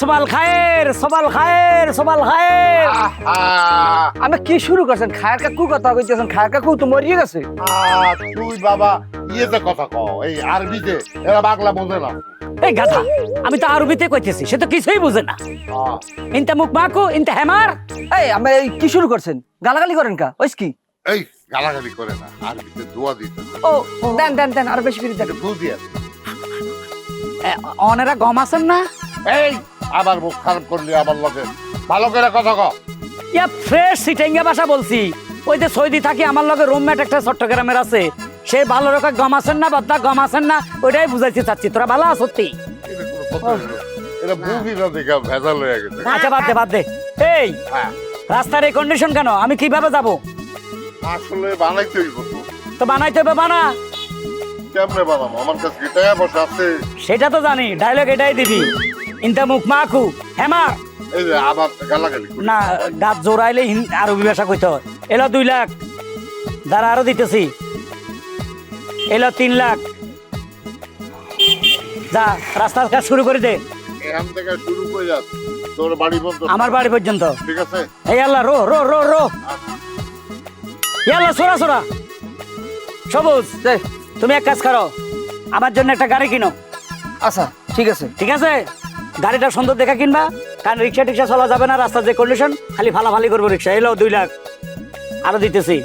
সবাল খায়ের সবাল খায়ের সবাল খায়ের। আমি কি শুরু করছেন? খায়ের কাকু কথা কইতেছেন খায়ের কাকু তো মরিয়ে গেছে। তুই বাবা ইয়েতে কথা কও এই আরবিতে এরা বাংলা বোঝে না। এই গাধা আমি তো আরবিতে কইতেছি সে তো কিছুই বুঝে না। ইনতা মুখ মাকু ইনতা হেমার। এই আমি কি শুরু করছেন? গালাগালি করেন কা ওইস কি? এই গালাগালি করে না আরবিতে দোয়া দিতে ও দেন দেন দেন আর বেশি করে দেন। বুঝি অনেরা গম আছেন না? এই আবার মুখ খারাপ করলি আমার লগে। ভালো করে কথা কও ইয়া ফ্রেশ সিটেঙ্গা ভাষা বলছি। ওই যে সৌদি থাকি আমার লগে রুমমেট একটা চট্টগ্রামের আছে। সে ভালো রকম গম আছেন না গম আছেন না ওইটাই বুঝাইতে চাচ্ছি। তোরা ভালো এটা বুঝি না। দেখে ভেজাল হয়ে গেছে। আচ্ছা বাদ দে বাদ দে। এই হ্যাঁ। রাস্তার এই কন্ডিশন কেন? আমি কীভাবে যাব? আসলে বানাইতে হইব তো। বানাইতে হবে বানা। কেমনে বানাবো? আমার কাছে আছে? সেটা তো জানি ডায়লগ এটাই দিবি। ইনতা মুখ মাখু। হেমার এই যে আবার গালাগালি না গাছ জোড়াইলে হিন- আরবি ভাষা কইতে হয়। এলো দুই লাখ। দাঁড়া আরও দিতেছি। এলো তিন লাখ। যা রাস্তার কাজ শুরু করে দে। এখান থেকে শুরু করে যাস তোর বাড়ি পর্যন্ত। আমার বাড়ি পর্যন্ত। ঠিক আছে? এই আল্লাহ রো রো রো রো। ইয়াল্লা সোরা সোরা। সবুজ তুমি এক কাজ করো। আমার জন্য একটা গাড়ি কিনো। আচ্ছা ঠিক আছে। ঠিক আছে? গাড়িটা সুন্দর দেখা কিনবা। কারণ রিক্সা টিক্সা চলা যাবে না রাস্তার যে কন্ডিশন খালি ফালাফালি করব রিক্সা। এলো দুই লাখ। আরও দিতেছি।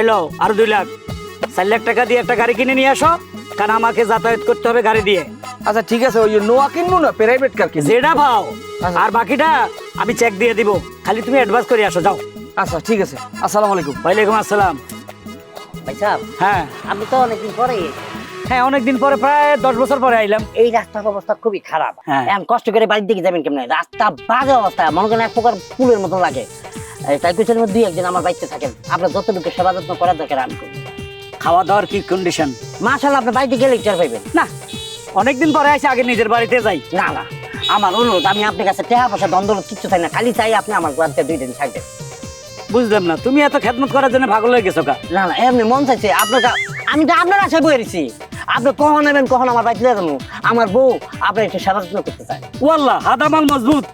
এলো আরও দুই লাখ। চার লাখ টাকা দিয়ে একটা গাড়ি কিনে নিয়ে আসো। কারণ আমাকে যাতায়াত করতে হবে গাড়ি দিয়ে। আচ্ছা ঠিক আছে ওই নোয়া কিনবো না? প্রাইভেট কার কিনবো? যেটা পাও। আচ্ছা। আর বাকিটা আমি চেক দিয়ে দিব। খালি তুমি অ্যাডভান্স করে আসো যাও। আচ্ছা ঠিক আছে। আসসালামু আলাইকুম। ওয়ালাইকুম আসসালাম। ভাই সাহেব হ্যাঁ। আমি তো অনেকদিন পরে হ্যাঁ অনেকদিন পরে প্রায় দশ বছর পরে আইলাম। এই রাস্তার অবস্থা খুবই খারাপ। হ্যাঁ। এখন কষ্ট করে বাড়ির দিকে যাবেন কেমন? রাস্তা বাজে অবস্থা। মনে করেন এক প্রকার পুলের মতো লাগে। তাই দুই একজন আমার বাড়িতে থাকেন। আপনার যতটুকু সেবা যত্ন করার দরকার আমি খাওয়া দাওয়ার কি কন্ডিশন আপনার বাড়িতে গেলে লেকচার পাইবেন না অনেকদিন পরে আসে আগে নিজের বাড়িতে যাই। না না। আমার অনুরোধ আমি আপনার কাছে টাকা পয়সা দ্বন্দ্ব কিচ্ছু চাই না। খালি চাই আপনি আমার বাড়িতে দুই দিন থাকবেন। বুঝলাম না তুমি এত খেদমত করার জন্য ভাগল হয়ে গেছো কা? না না এমনি মন চাইছে। আপনার আমি তো আপনার আশায় বইয়েছি আপনি কখন নেবেন কখন আমার বাড়িতে যাবেন? আমার বউ আপনার একটু সেবা যত্ন করতে চায়। ওয়াল্লাহ হাদামাল মজবুত।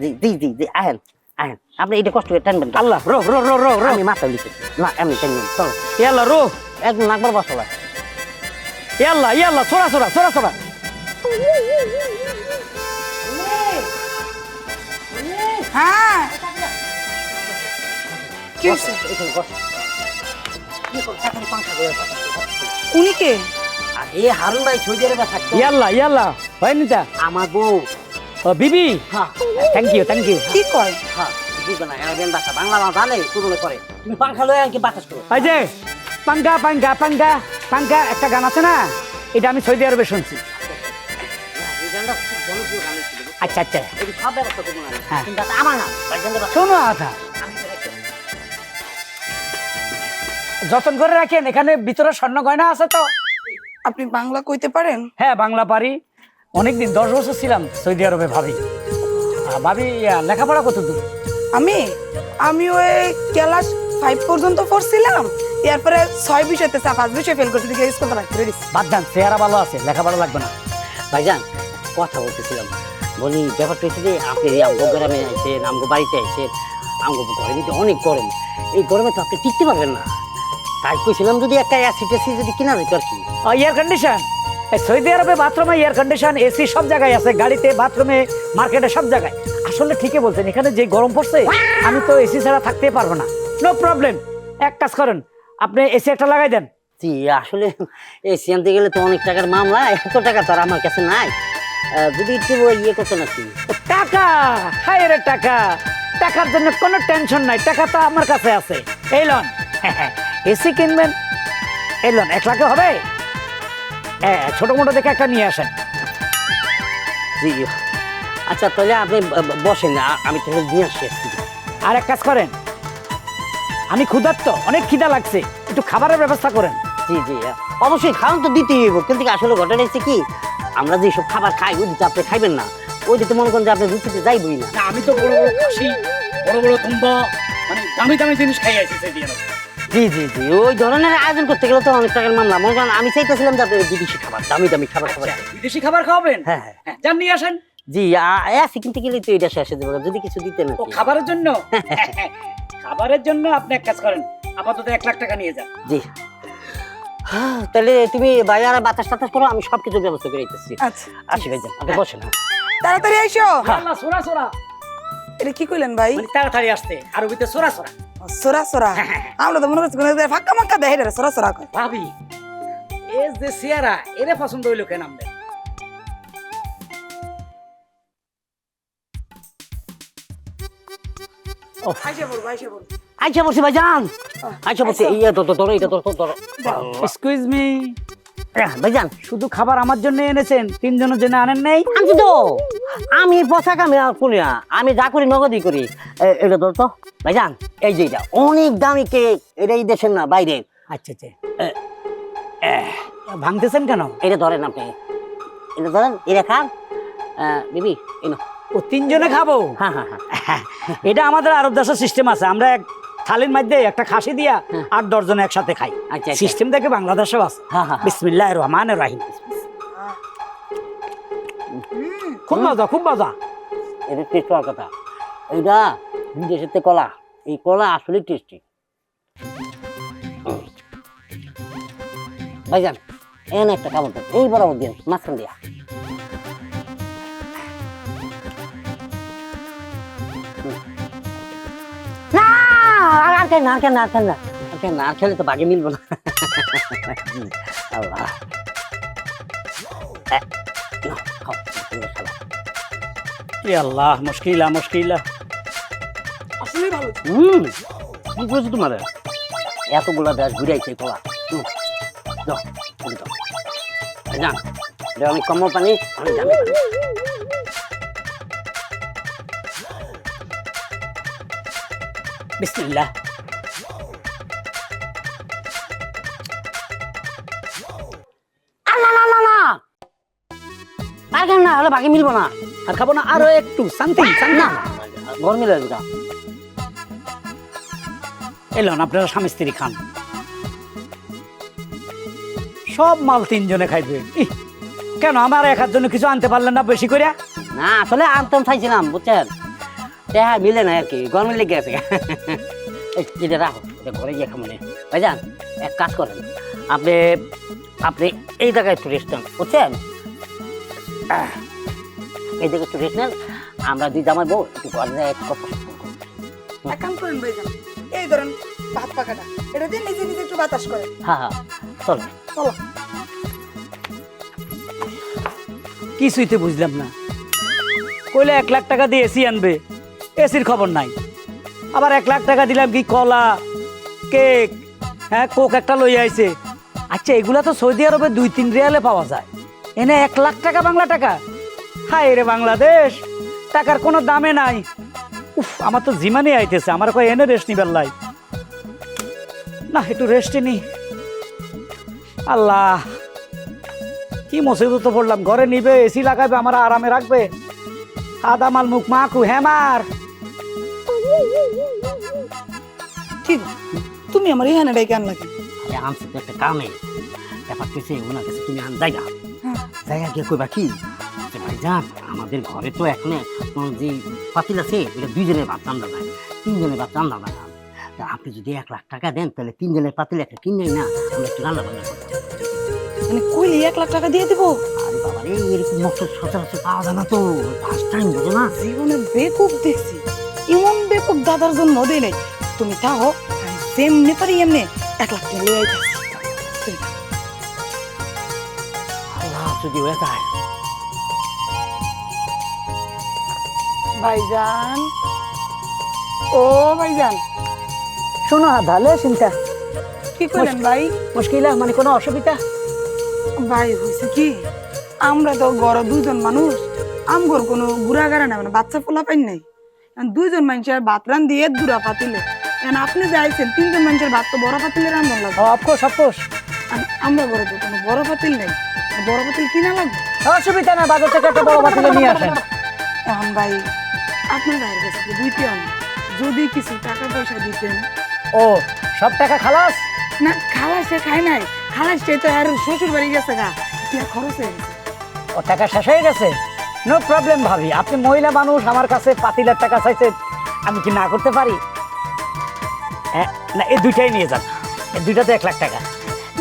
জি জি জি জি আহেন আহেন। আপনি এটা কষ্ট করে টানবেন। আল্লাহ রো রো রো রো রো আমি মাথা লিখেছি না এমনি টানবেন চলো। ইয়াল্লাহ রো একদম নাকবার বসলা। ইয়াল্লাহ ইয়াল্লাহ সোরা সোরা সোরা সোরা। হ্যাঁ। কি। উনি কে? আর এই হারুন ভাই সৌদি আরবে থাকতো। ইয়াল্লাহ ইয়াল্লাহ হয়নি তা? আমার বউ। ও বিবি? হ্যাঁ থ্যাংক ইউ থ্যাংক ইউ কি কয়? হ্যাঁ বুঝবে না আরবিয়ান ভাষা বাংলা না জানে কুদলে করে তুমি পাংখা লয়ে আনকি বাতাস করো। এই যে পাঙ্কা পাঙ্কা পাঙ্কা পাঙ্কা একটা গান আছে না? এটা আমি সৌদি আরবে শুনছি? আচ্ছা আচ্ছা। সব ব্যবস্থা করব না হ্যাঁ। কিন্তু আমার না শোনো পারি। যতন করে রাখেন এখানে ভিতরে স্বর্ণ গয়না আছে তো? আপনি বাংলা কইতে পারেন? হ্যাঁ বাংলা পারি। অনেকদিন দশ বছর ছিলাম সৌদি আরবে ভাবি। আহ, ভাবি লেখাপড়া কত দূর আমি? আমি ওই ক্লাস ফাইভ পর্যন্ত পড়ছিলাম। এরপরে ছয় বিষয়তে চা পাঁচ বিষয় ফেল করতে দিকে স্কুল বাদ দেন চেহারা ভালো আছে লেখাপড়া লাগবে না। ভাইজান কথা বলতেছিলাম। বলি ব্যাপারটা হচ্ছে যে আপনি এই আমগো গ্রামে আইছেন আমগো বাড়িতে আইছেন আমগো ঘরের ভিতরে অনেক গরম। এই গরমে তো আপনি টিকতে পারবেন না। তাই কইছিলাম যদি একটা অ্যাসিড এসি যদি কিনা যেত আর কি। এয়ার কন্ডিশন সৌদি আরবে বাথরুমে এয়ার কন্ডিশন এসি সব জায়গায় আছে গাড়িতে বাথরুমে মার্কেটে সব জায়গায়। আসলে ঠিকই বলছেন এখানে যে গরম পড়ছে আমি তো এসি ছাড়া থাকতে পারব না। নো প্রবলেম এক কাজ করেন আপনি এসি একটা লাগাই দেন। জি আসলে এসি আনতে গেলে তো অনেক টাকার মামলা এত টাকা তো আর আমার কাছে নাই। যদি একটু ইয়ে করতেন আর কি। টাকা? হায় রে টাকা। টাকার জন্য কোনো টেনশন নাই টাকা তো আমার কাছে আছে। এই লন। এসি কিনবেন? এই লন এক লাখে হবে? হ্যাঁ ছোট মোটো দেখে একটা নিয়ে আসেন। জি আচ্ছা তাহলে আপনি বসেন আমি তাহলে নিয়ে আসছি এসি আর এক কাজ করেন। আমি ক্ষুধার্ত অনেক খিদা লাগছে। একটু খাবারের ব্যবস্থা করেন। জি জি অবশ্যই খাওয়ান তো দিতেই হইব কিন্তু আসলে ঘটনা হচ্ছে কি আমরা যেসব খাবার খাই ওই দিতে আপনি খাইবেন না। ওই দিতে মনে করেন যে আপনি রুচিতে যাইবই না। না আমি তো বড় বড় খাসি বড় বড় তুম্বা মানে দামি দামি জিনিস খাই আছি সেই দিয়ে জি জি জি। ওই ধরনের আয়োজন করতে গেলে তো অনেক টাকার মামলা। মনে করেন আমি চাইতেছিলাম যে আপনি বিদেশি খাবার দামি দামি খাবার খাবার বিদেশি খাবার খাওয়াবেন? হ্যাঁ হ্যাঁ। হ্যাঁ, যান নিয়ে আসেন। জি আছে কিনতে গেলে তো এটা শেষে দেবো যদি কিছু দিতেন ও খাবারের জন্য? খাবারের জন্য আপনি এক কাজ করেন আপাতত এক লাখ টাকা নিয়ে যান। জি। হ্যাঁ, তাহলে তুমি বাইরে আর বাতাস টাতাস করো আমি সব কিছু ব্যবস্থা করে দিতেছি। আচ্ছা। আসি আপনি বসেন হ্যাঁ। তাড়াতাড়ি আইসো। আল্লাহ সোরা সোরা এটা কি কইলেন ভাই? মানে তাড়াতাড়ি আসতে আরবিতে সোরা সোরা সোরা সোরা। আমরা তো মনে করছি ফাঁকা মাক্কা দেয় রে সোরা সোরা ভাবি এস যে সিয়ারা এরে পছন্দ হইল কেন আমাদের? আইসা বলব আইসা বলব আচ্ছা বসে ভাইজান। আচ্ছা বসে এই তো তো ধরো এটা তো তো ধরো এক্সকিউজ মি ভাইজান। শুধু খাবার আমার জন্য এনেছেন তিনজনের জন্য আনেন নাই? আমি তো। আমি পোশাক আমি আর করি না আমি যা করি নগদই করি। এটা ধর তো ভাইজান এই যে এটা অনেক দামি কেক এটা এই দেশের না বাইরের আচ্ছা আচ্ছা। ভাঙতেছেন কেন? এটা ধরেন আপনি এটা ধরেন এটা খান। বিবি এনো ও তিনজনে খাব? হ্যাঁ হ্যাঁ হ্যাঁ। এটা আমাদের আরব দেশের সিস্টেম আছে আমরা এক থালির মধ্যে একটা খাসি দিয়া আট দশজন একসাথে খাই। আচ্ছা, আচ্ছা। সিস্টেম দেখে বাংলাদেশেও আছে। হ্যাঁ, হ্যাঁ, হ্যাঁ। বিসমিল্লাহ রহমান রাহিম। খুব মজা খুব মজা? এটা টেস্ট হওয়ার কথা। এইটা বিদেশের কলা। এই কলা আসলে টেস্টি ভাইজান, এন একটা কামড় দেন। এই বরাবর দিন, মাঝখান দিয়া। হুম। না, আর আর না। খেলে তো বাগে মিলবো না। সুন্দর খাও। ই আল্লাহ মুশকিলা মুশকিলা। আসলেই ভালো হুম কি করেছ তোমার? এতগুলা দেশ ঘুরাইছে। এই যান অনেক কম পানি অনেক দামি বিসমিল্লাহ। না বাকি মিলবো না। আর খাব না আরও একটু শান্তি না ঘর মিলে দুটা এলেন আপনারা স্বামী স্ত্রী খান। সব মাল তিনজনে খাইবে। কেন আমার একার জন্য কিছু আনতে পারলেন না বেশি করে না আসলে আনতাম চাইছিলাম বুঝছেন? হ্যাঁ মিলে না আর কি গরম লেগে এই, এটা রাখো এটা ঘরে গিয়ে খামো নে। ভাইজান এক কাজ করেন আপনি আপনি এই জায়গায় একটু রেস্ট বুঝছেন? জায়গায় একটু রেস্ট নেন আমরা দুই জামাই বউ একটু ঘরে কথা এক কাম করেন ভাইজান এই ধরেন ভাত পাকাটা। এটা দিয়ে নিজে নিজে একটু বাতাস করে হ্যাঁ হ্যাঁ চলো। চলো। কিছুই তো বুঝলাম না। কইলে এক লাখ টাকা দিয়ে এসি আনবে এসির খবর নাই। আবার এক লাখ টাকা দিলাম কি কলা কেক হ্যাঁ কোক একটা লই আইছে। আচ্ছা এগুলা তো সৌদি আরবে দুই তিন রিয়ালে পাওয়া যায়। এনে এক লাখ টাকা বাংলা টাকা। হায় রে বাংলাদেশ টাকার কোনো দামে নাই। উফ আমার তো জিমানি আইতেছে আমার কয় এনে রেস্ট নিবার লাই। না একটু রেস্টে নি। আল্লাহ কি মুসিবত তো পড়লাম ঘরে নিবে এসি লাগাবে আমার আরামে রাখবে। আদা মাল মুখ মাখু হ্যামার ঠিক তুমি আমার এখানে ডেকে আনলা কেন? আরে আনছি তো একটা কামে। ব্যাপার কিছু ওনার কাছে তুমি আন জায়গা হ্যাঁ। জায়গা গিয়ে কইবা কি? যে ভাইজান আমাদের ঘরে তো এখন যে পাতিল আছে এটা দুইজনের ভাত রান্না যায় তিনজনের ভাত রান্না যায় তা আপনি যদি এক লাখ টাকা দেন তাহলে তিনজনের পাতিল একটা কিনে না আমরা একটু রান্না বান্না করতে মানে কইলে এক লাখ টাকা দিয়ে দেবো? আরে বাবা রে এরকম সচরাচর পাওয়া যায় না তো ফার্স্ট টাইম বোঝো না। জীবনে বেকুব দেখছি এমন বেকুব দাদার জন্ম দেয় নাই। তুমি তাও আমি যেমনি পারি এমনি এক লাখ টাকা আইতাছি। আল্লাহ যদি হয়ে যায়। ভাইজান। ও ভাইজান। শোনো তাহলে চিন্তা। কি করেন ভাই? মুশকিলা মানে কোনো অসুবিধা? ভাই হয়েছে কি? আমরা তো গড় দুজন মানুষ। আমগর কোনো বুড়া গাড়া না মানে বাচ্চা পোলা পাই নাই। আর দুইজন মানুষের ভাত রান দিয়ে দুরা পাতিলে। এখন আপনি যে আইছেন তিনজন মানুষের ভাত তো বড় পাতিলে রান্না লাগবে। Of course of course. আমরা ঘরে তো কোনো বড় পাতিল নেই। বড় পাতিল কিনা লাগবে? অসুবিধা না বাজার থেকে একটা বড় পাতিলে নিয়ে আসেন। এখন ভাই আপনার ভাইয়ের কাছে দুইটি অনেক যদি কিছু টাকা পয়সা দিতেন। ও সব টাকা খালাস? না খাওয়া সে খায় নাই। খাওয়া সে তো আর শ্বশুর বাড়ি গেছে গা। টিয়া খরচ হয়ে গেছে? ও টাকা শেষ হয়ে গেছে? নো প্রবলেম ভাবি। আপনি মহিলা মানুষ আমার কাছে পাতিলের টাকা চাইছেন আমি কি না করতে পারি? হ্যাঁ, না এই দুইটাই নিয়ে যান। এই দুইটাতে এক লাখ টাকা।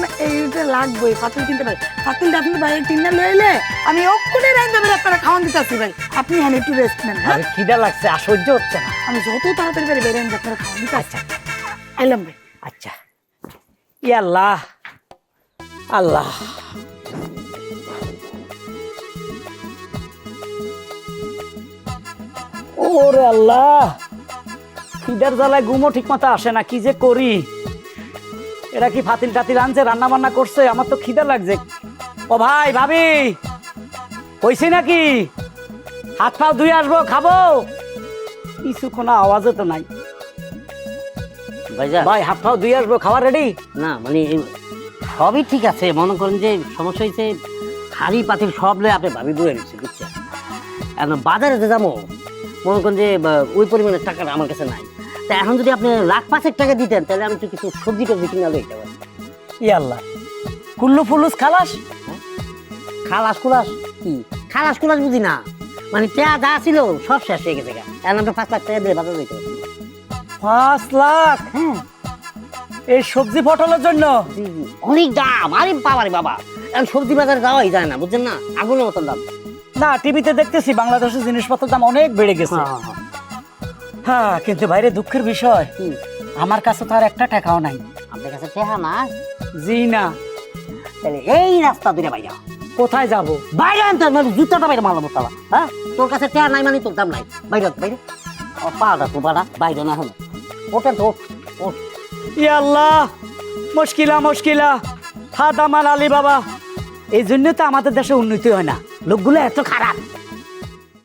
না এইটা লাগবে পাতিল কিনতে পারি। পাতিলটা আপনি বাইরে কিনে লইলে আমি অক্ষণে রাইন্দা বের আপনারা খাওয়ান দিতেছি ভাই। আপনি এখানে একটু রেস্ট নেন হ্যাঁ? আমি খিদা লাগছে আর সহ্য হচ্ছে না। আমি যত তাড়াতাড়ি বের বেরেন আপনারা খাওয়ান দিতে আচ্ছা। আইলাম ভাই আচ্ছা। ই আল্লাহ। আল্লাহ ওরে আল্লাহ। খিদার জ্বালায় ঘুমো ঠিক মতো আসে না কি যে করি? এরা কি ফাতিল টাতিল আনছে রান্না বান্না করছে? আমার তো খিদা লাগছে। ও ভাই ভাবি হইছে নাকি? হাত পাও ধুয়ে আসব খাব। কিছু কোনো আওয়াজও তো নাই। ভাইজান। ভাই হাত পাও ধুয়ে আসব খাবার রেডি না মানে সবই ঠিক আছে। মনে করেন যে সমস্যা হয়েছে হাড়ি পাতিল সব লয়ে আপনি ভাবি বয়ে নিচ্ছে বুঝছেন? এখন বাজারে যে যাব মনে করেন যে ওই পরিমাণের টাকাটা আমার কাছে নাই। তা এখন যদি আপনি লাখ পাঁচেক টাকা দিতেন তাহলে আমি তো কিছু সবজি টবজি কিনে লইতে পারি ই আল্লাহ। কুল্লু ফুলুস খালাস? খালাস কুলাস? কি? খালাস কুলাস বুঝি না। মানে পেঁয়া যা ছিল সব শেষ হয়ে গেছে এখন আমরা পাঁচ লাখ টাকা দিয়ে বাজার দিতে পাঁচ লাখ? হ্যাঁ। এই সবজি পটলের জন্য। অনেক দাম আরে বাবারে বাবা। এখন সবজি বাজারে যাওয়াই যায় না বুঝছেন না? আগুনের মতন দাম। না টিভিতে দেখতেছি বাংলাদেশের জিনিসপত্রের দাম অনেক বেড়ে গেছে। হ্যাঁ, হ্যাঁ, হ্যাঁ কিন্তু বাইরে দুঃখের বিষয়। আমার কাছে তো আর একটা টাকাও নাই। আপনার কাছে টেহা না? জি না। তাহলে এই রাস্তা ধরে বাইরে কোথায় যাব? বাইরে আনতে নইলে জুতাটা বাইরে মারলাম তালা হ্যাঁ? তোর কাছে টেয়া নাই মানে তোর দাম নাই। বাইরে বাইরে পাড়া তো পাড়া বাইরে না হলো। ওটা তো। ই আল্লাহ, মুশকিলা মুশকিলা। হাত আমার আলী বাবা। এই জন্য তো আমাদের দেশে উন্নতি হয় না। লোকগুলো এত খারাপ।